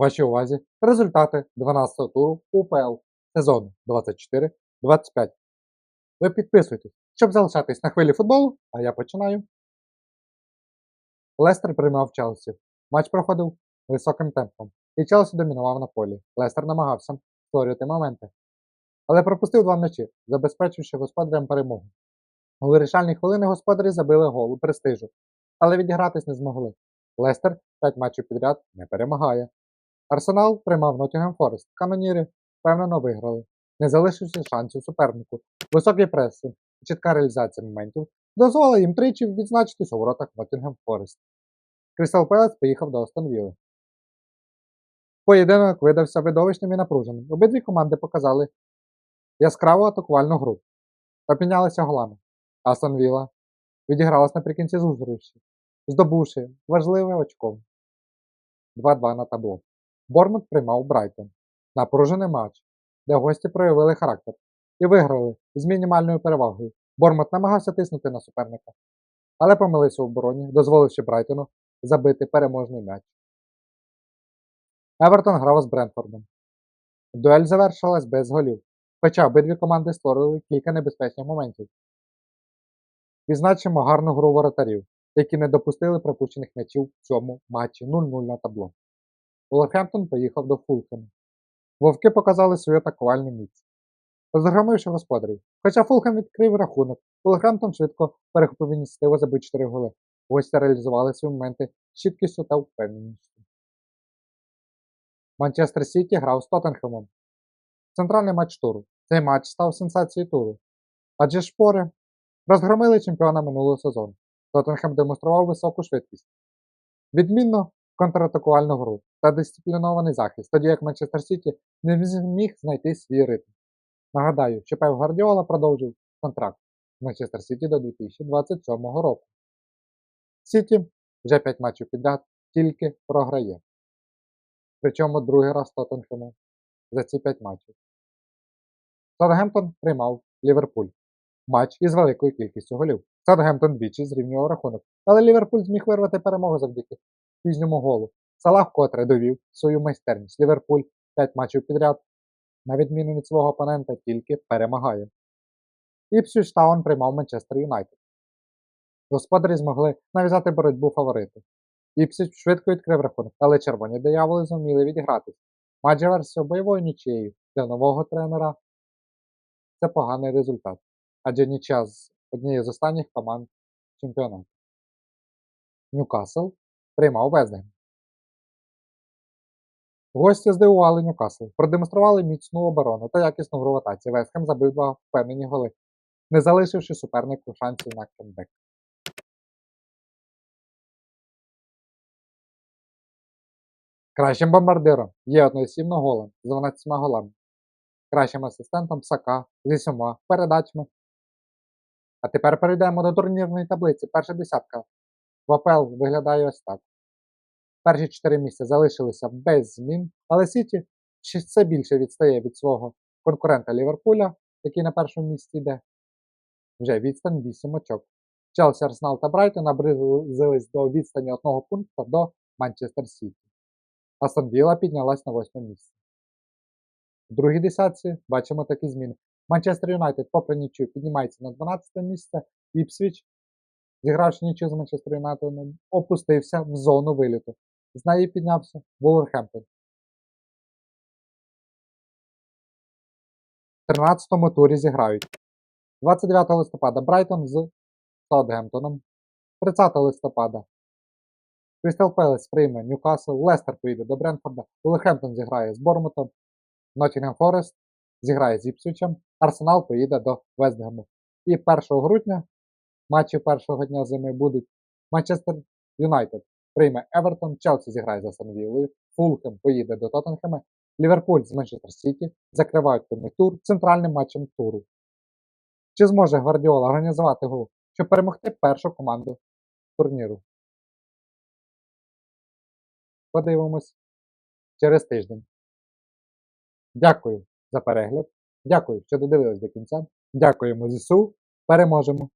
Вашій увазі результати 12-го туру УПЛ сезону 24-25. Ви підписуйтесь, щоб залишатись на хвилі футболу, а я починаю. Лестер приймав Челсі. Матч проходив високим темпом, і Челсі домінував на полі. Лестер намагався створювати моменти, але пропустив два м'ячі, забезпечивши господарям перемогу. У вирішальні хвилини господарі забили гол у престижу, але відігратись не змогли. Лестер 5 матчів підряд не перемагає. Арсенал приймав Ноттінгем Форест. Каноніри впевнено виграли, не залишивши шансів супернику. Високий пресинг і чітка реалізація моментів дозволила їм тричі відзначитися у воротах Ноттінгем Форест. Крістал Пелес поїхав до Астон Вілли. Поєдинок видався видовищним і напруженим. Обидві команди показали яскраву атакувальну гру та піднялися голами. Астон Вілла відігралась наприкінці зустрічі, здобувши важливе очко 2-2 на табло. Бормут приймав Брайтон. Напружений матч, де гості проявили характер і виграли з мінімальною перевагою. Бормут намагався тиснути на суперника, але помилився в обороні, дозволивши Брайтону забити переможний м'яч. Евертон грав з Брентфордом. Дуель завершилась без голів, хоча обидві команди створили кілька небезпечних моментів. Відзначимо гарну гру воротарів, які не допустили пропущених м'ячів в цьому матчі 0-0 на табло. Волхемптон поїхав до Фулхема. Вовки показали свою атакувальну міць, розгромивши господарів. Хоча Фулхем відкрив рахунок, Волхемптон швидко перехопив ініціативу забив 4 голи. Гості реалізували свої моменти з чіткістю та впевненістю. Манчестер Сіті грав з Тоттенхемом. Центральний матч туру. Цей матч став сенсацією туру. Адже шпори розгромили чемпіона минулого сезону. Тоттенхем демонстрував високу швидкість. Відмінно контратакувальну гру та дисциплінований захист, тоді як Манчестер Сіті не зміг знайти свій ритм. Нагадаю, що Пеп Гвардіола продовжив контракт з Манчестер Сіті до 2027 року. Сіті вже 5 матчів підряд тільки програє. Причому другий раз Тоттенхему за ці 5 матчів. Саутгемптон приймав Ліверпуль. Матч із великою кількістю голів. Саутгемптон двічі зрівнював рахунок, але Ліверпуль зміг вирвати перемогу завдяки пізньому голу. Салах котре довів свою майстерність. Ліверпуль 5 матчів підряд, на відміну від свого опонента, тільки перемагає. Іпсвіч Таун приймав Манчестер Юнайтед. Господарі змогли нав'язати боротьбу фавориту. Іпсвіч швидко відкрив рахунок, але червоні дияволи зуміли відігратись. Матч версію бойовою нічією для нового тренера це поганий результат, адже нічия з однією з останніх команд чемпіонату. Ньюкасл приймав Вездем. Гості здивували Ньюкасл, продемонстрували міцну оборону та якісну гру в атаці. Вестхем забив два впевнені голи, не залишивши супернику шансів на камбек. Кращим бомбардиром є одноосібно голем з 12 голами. Кращим асистентом Сака зі 7 передачами. А тепер перейдемо до турнірної таблиці. Перша десятка в АПЛ виглядає ось так. Перші 4 місця залишилися без змін, але Сіті все більше відстає від свого конкурента Ліверпуля, який на першому місці йде. Вже відстань 8 очок. Челсі, Арсенал та Брайтон наблизились до відстані одного пункту до Манчестер Сіті. Астон Вілла піднялась на восьме місце. В другій десятці бачимо такі зміни. Манчестер Юнайтед, попри нічию, піднімається на 12 місце, Іпсвіч, зігравши нічию з Манчестер Юнайтедом, опустився в зону виліту. З неї піднявся Вулверхемптон. В 13-му турі зіграють. 29 листопада Брайтон з Саутгемптоном, 30 листопада Крістал Пелес прийме Ньюкасл, Лестер поїде до Бренфорда, Вулверхемптон зіграє з Бормутом, Ноттінгем Форест зіграє з Іпсвічем, Арсенал поїде до Вестгему. І 1 грудня матчі першого дня зими будуть. Манчестер Юнайтед прийме Евертон, Челсі зіграє за Санвілою, Фулхем поїде до Тоттенхема, Ліверпуль з Манчестер Сіті закривають тур центральним матчем туру. Чи зможе Гвардіола організувати гру, щоб перемогти першу команду турніру? Подивимось через тиждень. Дякую за перегляд. Дякую, що додивились до кінця. Дякуємо ЗСУ. Переможемо!